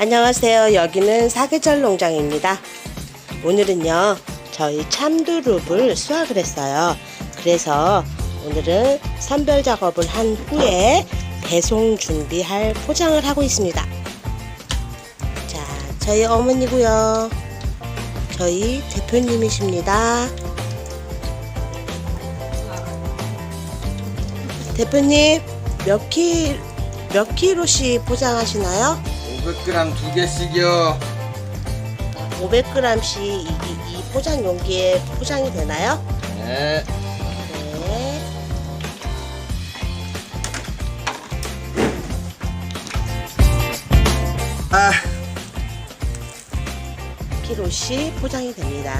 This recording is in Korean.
안녕하세요. 여기는 사계절 농장입니다. 오늘은요, 저희 참두릅을 수확을 했어요. 그래서 오늘은 선별 작업을 한 후에 배송 준비할 포장을 하고 있습니다. 자, 저희 어머니고요. 저희 대표님이십니다. 대표님, 몇 키, 몇 킬로씩 포장하시나요? 500g 두 개씩이요. 500g씩 이, 이 포장 용기에 포장이 되나요? 네. 네. 아, 키로씩 포장이 됩니다.